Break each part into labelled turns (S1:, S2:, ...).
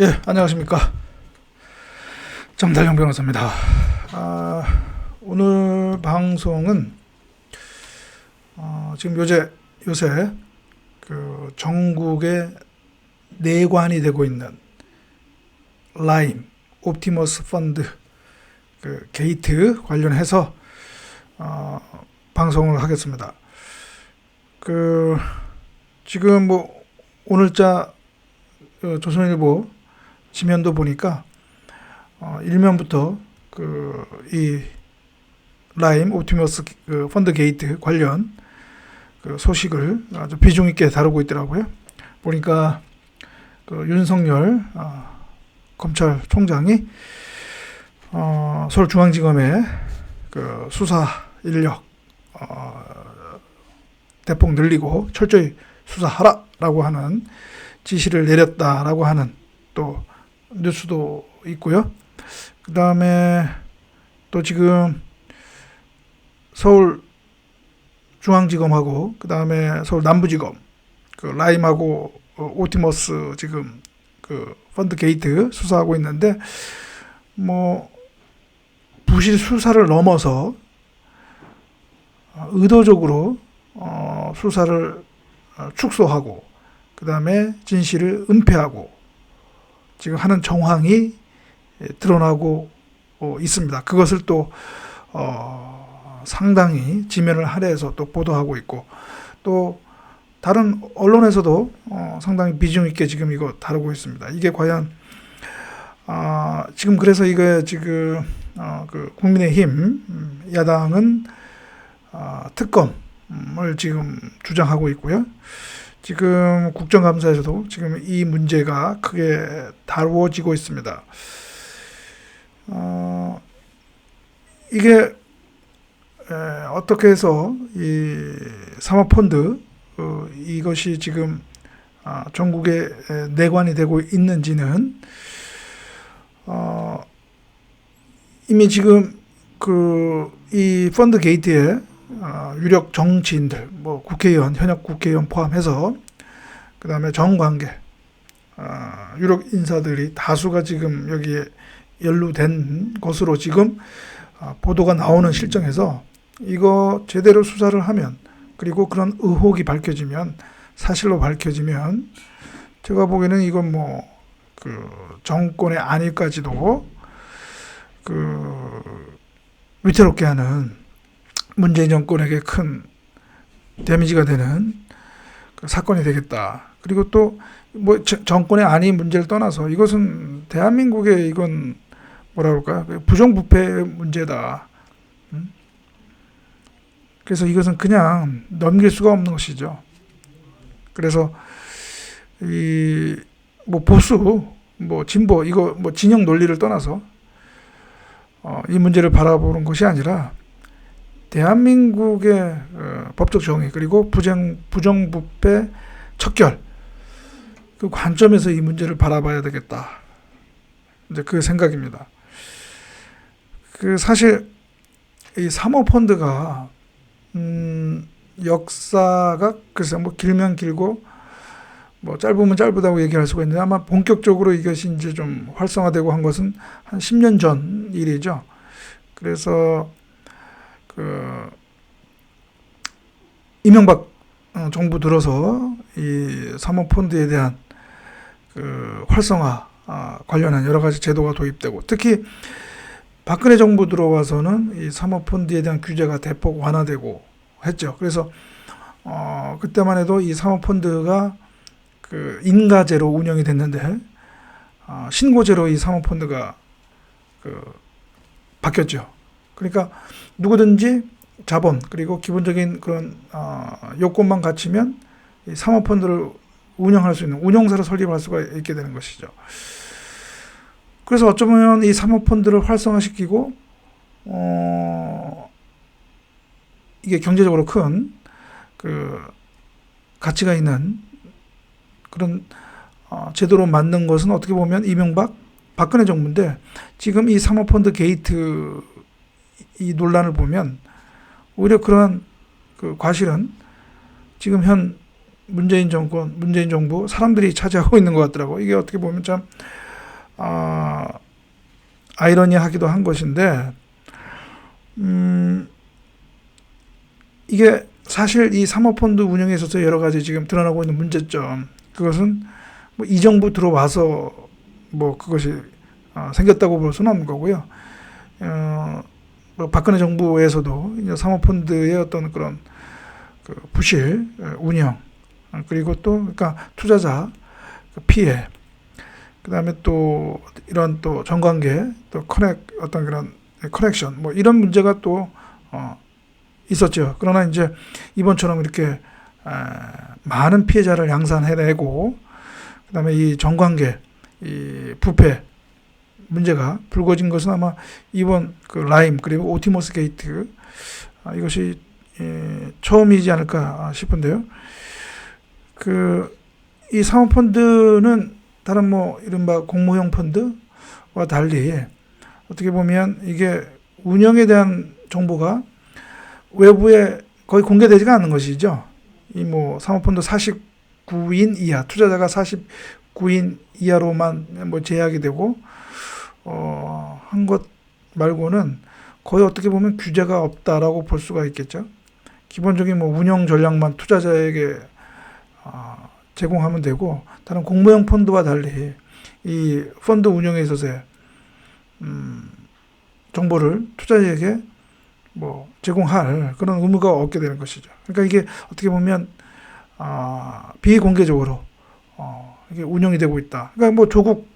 S1: 예, 안녕하십니까. 정달영 변호사입니다. 아, 오늘 방송은 어, 지금 요새 요새 그 전국에 내관이 되고 있는 라임 옵티머스 펀드 그 게이트 관련해서 어, 방송을 하겠습니다. 그 지금 뭐 오늘자 어, 조선일보 지면도 보니까 어, 일면부터 그 이 라임 옵티머스 그 펀드 게이트 관련 그 소식을 아주 비중 있게 다루고 있더라고요. 보니까 그 윤석열 어, 검찰총장이 어, 서울중앙지검에 그 수사 인력 어, 대폭 늘리고 철저히 수사하라라고 하는 지시를 내렸다라고 하는 또 뉴스도 있고요. 그 다음에 또 지금 서울 중앙지검하고 그 다음에 서울 남부지검 그 라임하고 어, 오티머스 지금 그 펀드 게이트 수사하고 있는데 뭐 부실 수사를 넘어서 어, 의도적으로 어, 수사를 어, 축소하고 그 다음에 진실을 은폐하고 지금 하는 정황이 예, 드러나고 어, 있습니다. 그것을 또 어, 상당히 지면을 할애해서 또 보도하고 있고 또 다른 언론에서도 어, 상당히 비중 있게 지금 이거 다루고 있습니다. 이게 과연 아, 지금 그래서 이거 지금 어, 그 국민의힘 음, 야당은 아, 특검을 지금 주장하고 있고요. 지금 국정감사에서도 지금 이 문제가 크게 다루어지고 있습니다. 어, 이게 에, 어떻게 해서 이 사모펀드 어, 이것이 지금 아, 전국에 에, 내관이 되고 있는지는 어, 이미 지금 그 이 펀드 게이트에 어, 유력 정치인들, 뭐 국회의원, 현역 국회의원 포함해서 그 다음에 정관계, 어, 유력 인사들이 다수가 지금 여기에 연루된 것으로 지금 어, 보도가 나오는 실정에서 이거 제대로 수사를 하면 그리고 그런 의혹이 밝혀지면 사실로 밝혀지면 제가 보기에는 이건 뭐 그 정권의 안위까지도 그 위태롭게 하는 문재인 정권에게 큰 데미지가 되는 그 사건이 되겠다. 그리고 또 뭐 정권의 안위 문제를 떠나서 이것은 대한민국의 이건 뭐라 그럴까 그 부정부패 문제다. 음? 그래서 이것은 그냥 넘길 수가 없는 것이죠. 그래서 이 뭐 보수, 뭐 진보 이거 뭐 진영 논리를 떠나서 어, 이 문제를 바라보는 것이 아니라 대한민국의 어, 법적 정의 그리고 부정 부정부패 척결 그 관점에서 이 문제를 바라봐야 되겠다. 이제 그 생각입니다. 그 사실 이 사모펀드가 음 역사가 글쎄 뭐 길면 길고 뭐 짧으면 짧다고 얘기할 수가 있는데 아마 본격적으로 이것이 이제 좀 활성화되고 한 것은 한 10년 전 일이죠. 그래서 그 이명박 어, 정부 들어서 이 사모펀드에 대한 그 활성화 아, 관련한 여러 가지 제도가 도입되고 특히 박근혜 정부 들어와서는 이 사모펀드에 대한 규제가 대폭 완화되고 했죠. 그래서 어, 그때만 해도 이 사모펀드가 그 인가제로 운영이 됐는데 어, 신고제로 이 사모펀드가 그 바뀌었죠. 그러니까 누구든지 자본 그리고 기본적인 그런 어, 요건만 갖추면 이 사모펀드를 운영할 수 있는 운영사를 설립할 수가 있게 되는 것이죠. 그래서 어쩌면 이 사모펀드를 활성화시키고 어, 이게 경제적으로 큰 그 가치가 있는 그런 어, 제도로 만든 것은 어떻게 보면 이명박 박근혜 정부인데 지금 이 사모펀드 게이트 이 논란을 보면 오히려 그러한 그 과실은 지금 현 문재인 정권, 문재인 정부 사람들이 차지하고 있는 것 같더라고. 이게 어떻게 보면 참 아, 아이러니하기도 한 것인데 음, 이게 사실 이 사모펀드 운영에 있어서 여러 가지 지금 드러나고 있는 문제점 그것은 뭐 이 정부 들어와서 뭐 그것이 어, 생겼다고 볼 수는 없는 거고요. 어, 뭐 박근혜 정부에서도 이제 사모펀드의 어떤 그런 그 부실 어, 운영 어, 그리고 또 그러니까 투자자 그 피해 그다음에 또 이런 또 정관계 또 커넥 어떤 그런 커넥션 뭐 이런 문제가 또 어, 있었죠. 그러나 이제 이번처럼 이렇게 아, 많은 피해자를 양산해내고 그다음에 이 정관계 이 부패 문제가 불거진 것은 아마 이번 그 라임 그리고 오티머스 게이트 아, 이것이 예, 처음이지 않을까 싶은데요. 그 이 사모펀드는 다른 뭐 이른바 공모형 펀드와 달리 어떻게 보면 이게 운영에 대한 정보가 외부에 거의 공개되지가 않는 것이죠. 이 뭐 사모펀드 49인 이하 투자자가 49인 이하로만 뭐 제약이 되고 어, 한 것 말고는 거의 어떻게 보면 규제가 없다라고 볼 수가 있겠죠. 기본적인 뭐 운영 전략만 투자자에게 어, 제공하면 되고 다른 공모형 펀드와 달리 이 펀드 운영에 있어서의 음, 정보를 투자자에게 뭐 제공할 그런 의무가 없게 되는 것이죠. 그러니까 이게 어떻게 보면 아, 비공개적으로 어, 이게 운영이 되고 있다. 그러니까 뭐 조국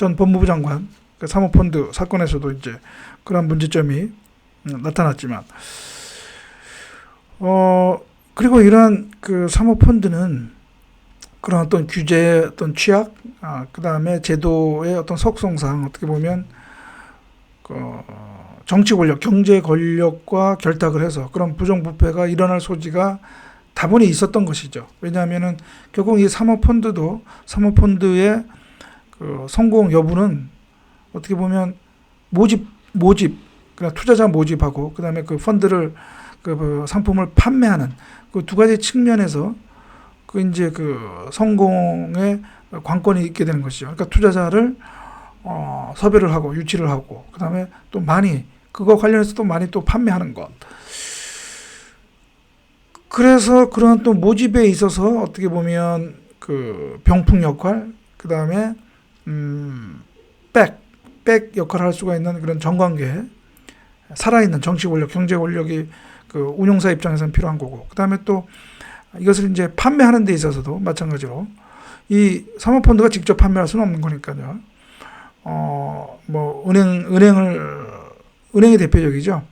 S1: 전 법무부 장관 그 사모펀드 사건에서도 이제 그런 문제점이 음, 나타났지만 어 그리고 이러한 그 사모펀드는 그런 어떤 규제 어떤 취약 아, 그 다음에 제도의 어떤 속성상 어떻게 보면 그 정치 권력, 경제 권력과 결탁을 해서 그런 부정부패가 일어날 소지가 다분히 있었던 것이죠. 왜냐하면은 결국 이 사모펀드도 사모펀드의 그 성공 여부는 어떻게 보면 모집 모집 그러니까 투자자 모집하고 그다음에 그 펀드를 그 상품을 판매하는 그 두 가지 측면에서 그 이제 그 성공의 관건이 있게 되는 것이죠. 그러니까 투자자를 어, 섭외를 하고 유치를 하고 그다음에 또 많이 그거 관련해서 또 많이 또 판매하는 것. 그래서 그런 또 모집에 있어서 어떻게 보면 그 병풍 역할, 그 다음에 음, 백, 백 역할을 할 수가 있는 그런 정관계, 살아있는 정치 권력, 경제 권력이 그 운용사 입장에서는 필요한 거고, 그 다음에 또 이것을 이제 판매하는 데 있어서도 마찬가지로 이 사모펀드가 직접 판매할 수는 없는 거니까요. 어, 뭐, 은행, 은행을, 은행이 대표적이죠.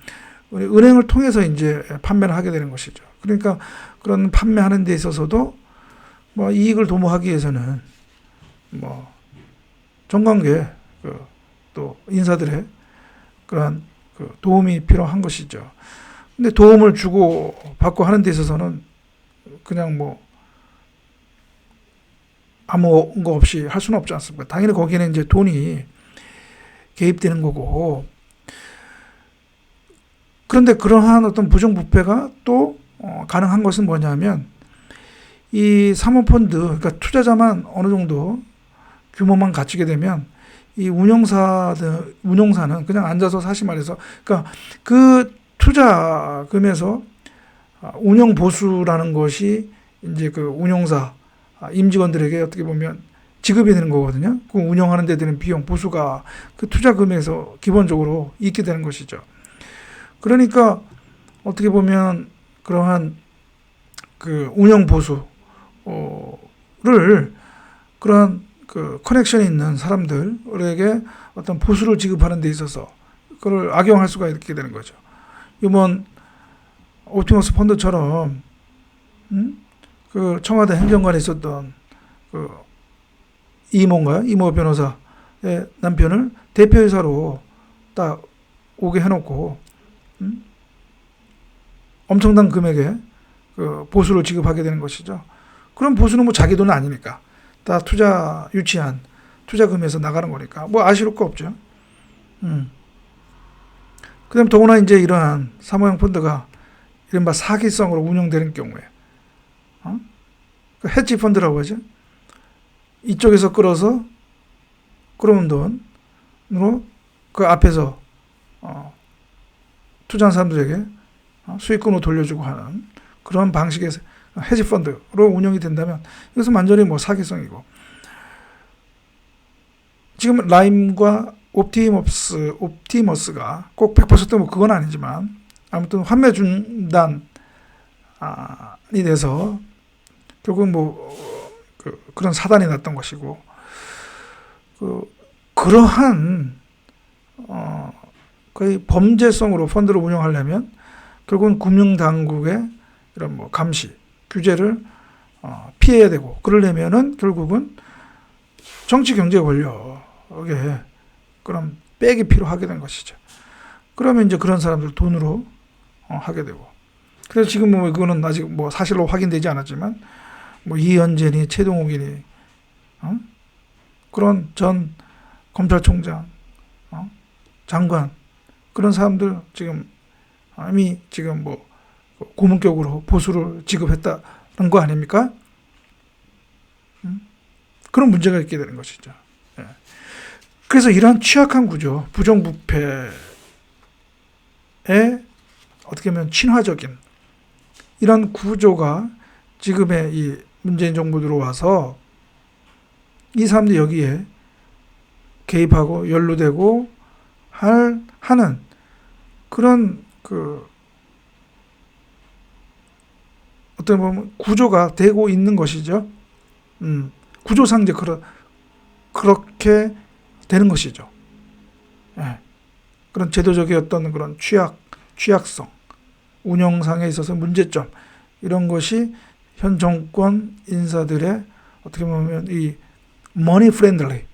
S1: 은행을 통해서 이제 판매를 하게 되는 것이죠. 그러니까 그런 판매하는 데 있어서도 뭐 이익을 도모하기 위해서는 뭐 정관계 그 또 인사들의 그러한 그 도움이 필요한 것이죠. 근데 도움을 주고 받고 하는 데 있어서는 그냥 뭐 아무 거 없이 할 수는 없지 않습니까? 당연히 거기에는 이제 돈이 개입되는 거고. 그런데 그러한 어떤 부정부패가 또 어, 가능한 것은 뭐냐면 이 사모펀드, 그러니까 투자자만 어느 정도 규모만 갖추게 되면 이 운용사들, 운용사는 그냥 앉아서 사실 말해서, 그러니까 그 투자금에서 운영 보수라는 것이 이제 그 운용사, 임직원들에게 어떻게 보면 지급이 되는 거거든요. 그 운영하는 데 드는 비용 보수가 그 투자금에서 기본적으로 있게 되는 것이죠. 그러니까 어떻게 보면 그러한 그 운영 보수를 그러한 그 커넥션이 있는 사람들에게 어떤 보수를 지급하는 데 있어서 그걸 악용할 수가 있게 되는 거죠. 이번 옵티머스 펀드처럼 음? 그 청와대 행정관에 있었던 그 이모인가요? 이모 변호사의 남편을 대표이사로 딱 오게 해놓고 음? 엄청난 금액의 그 보수를 지급하게 되는 것이죠. 그럼 보수는 뭐 자기 돈 아니니까 다 투자 유치한 투자금에서 나가는 거니까 뭐 아쉬울 거 없죠. 음. 그다음 더구나 이제 이러한 사모형 펀드가 이른바 사기성으로 운영되는 경우에 어? 그 헤지 펀드라고 하죠. 이쪽에서 끌어서 끌어온 돈으로 그 앞에서 어, 투자한 사람들에게 어, 수익금으로 돌려주고 하는 그런 방식의 헤지 펀드로 운영이 된다면 이것은 완전히 뭐 사기성이고. 지금 라임과 옵티머스 옵티머스가 꼭 100%뭐 그건 아니지만 아무튼 환매 중단이 돼서 결국 뭐 그, 그런 사단이 났던 것이고. 그 그러한 어 거의 범죄성으로 펀드를 운영하려면 결국은 금융 당국의 이런 뭐 감시 규제를 어, 피해야 되고 그러려면은 결국은 정치 경제 권력에 그럼 백이 필요하게 된 것이죠. 그러면 이제 그런 사람들 돈으로 어, 하게 되고 그래서 지금 뭐 이거는 아직 뭐 사실로 확인되지 않았지만 뭐 이현진이 최동욱이니 어? 그런 전 검찰총장 어? 장관 그런 사람들 지금 이미 지금 뭐 고문격으로 보수를 지급했다는 거 아닙니까? 음? 그런 문제가 있게 되는 것이죠. 예. 그래서 이러한 취약한 구조, 부정부패에 어떻게 보면 친화적인 이런 구조가 지금의 이 문재인 정부 들어와서 이 사람들이 여기에 개입하고 연루되고 할 하는 그런 그 어떻게 보면 구조가 되고 있는 것이죠. 음, 구조상 이제 그러, 그렇게 되는 것이죠. 예. 그런 제도적인 어떤 그런 취약, 취약성, 운영상에 있어서 문제점, 이런 것이 현 정권 인사들의 어떻게 보면 이 머니 프렌들리,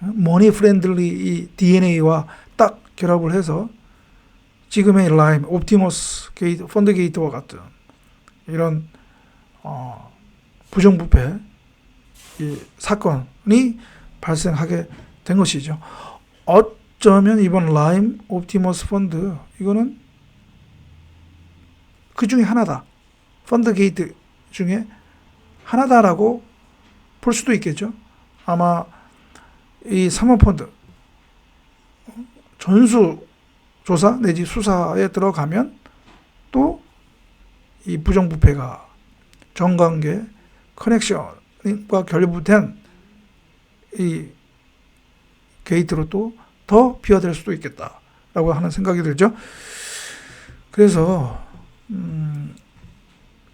S1: 머니 프렌들리 이 DNA와 딱 결합을 해서 지금의 라임, 옵티머스 게이트, 펀드 게이트와 같은 이런 어, 부정부패 이 사건이 발생하게 된 것이죠. 어쩌면 이번 라임 옵티머스 펀드 이거는 그 중에 하나다. 펀드 게이트 중에 하나다라고 볼 수도 있겠죠. 아마 이 사모펀드 전수 조사 내지 수사에 들어가면 또 이 부정부패가 정관계 커넥션과 결부된 이 게이트로 또 더 비화될 수도 있겠다라고 하는 생각이 들죠. 그래서 음,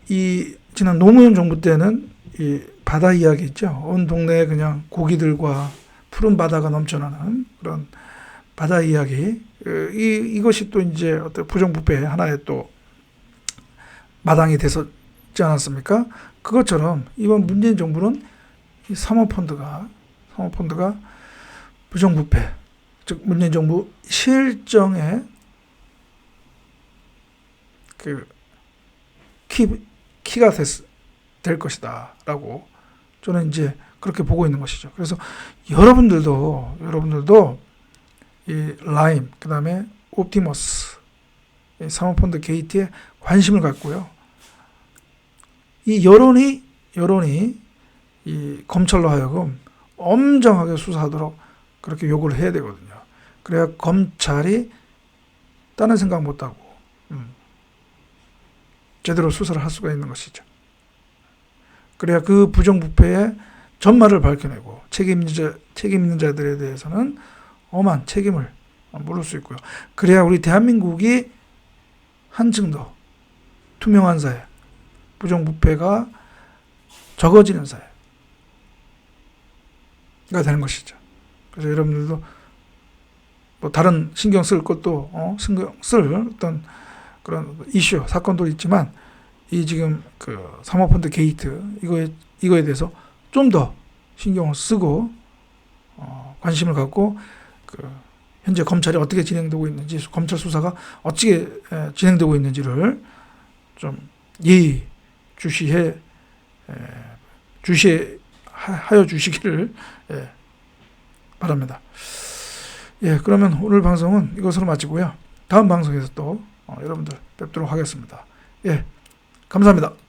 S1: 이 지난 노무현 정부 때는 이 바다 이야기 있죠. 온 동네에 그냥 고기들과 푸른 바다가 넘쳐나는 그런 바다 이야기. 그이 이것이 또 이제 어떤 부정부패 하나의 또 마당이 됐었지 않았습니까? 그것처럼 이번 문재인 정부는 이 사모펀드가 사모펀드가 부정부패 즉 문재인 정부 실정에 그 키, 키가 됐, 될 것이다라고 저는 이제 그렇게 보고 있는 것이죠. 그래서 여러분들도 여러분들도 이 라임 그다음에 옵티머스 이 사모펀드 게이트에 관심을 갖고요. 이 여론이 여론이 이 검찰로 하여금 엄정하게 수사하도록 그렇게 요구를 해야 되거든요. 그래야 검찰이 다른 생각 못하고 음, 제대로 수사를 할 수가 있는 것이죠. 그래야 그 부정부패의 전말을 밝혀내고 책임 있는 자, 책임 있는 자들에 대해서는 엄한 책임을 물을 수 있고요. 그래야 우리 대한민국이 한층 더 투명한 사회, 부정부패가 적어지는 사회가 되는 것이죠. 그래서 여러분들도 뭐 다른 신경 쓸 것도 어, 신경 쓸 어떤 그런 이슈 사건도 있지만 이 지금 그 사모펀드 게이트 이거에 이거에 대해서 좀 더 신경을 쓰고 어, 관심을 갖고 그 현재 검찰이 어떻게 진행되고 있는지 검찰 수사가 어떻게 에, 진행되고 있는지를 좀 예의 주시해 에, 주시하여 주시기를 예, 바랍니다. 예, 그러면 오늘 방송은 이것으로 마치고요. 다음 방송에서 또 어, 여러분들 뵙도록 하겠습니다. 예, 감사합니다.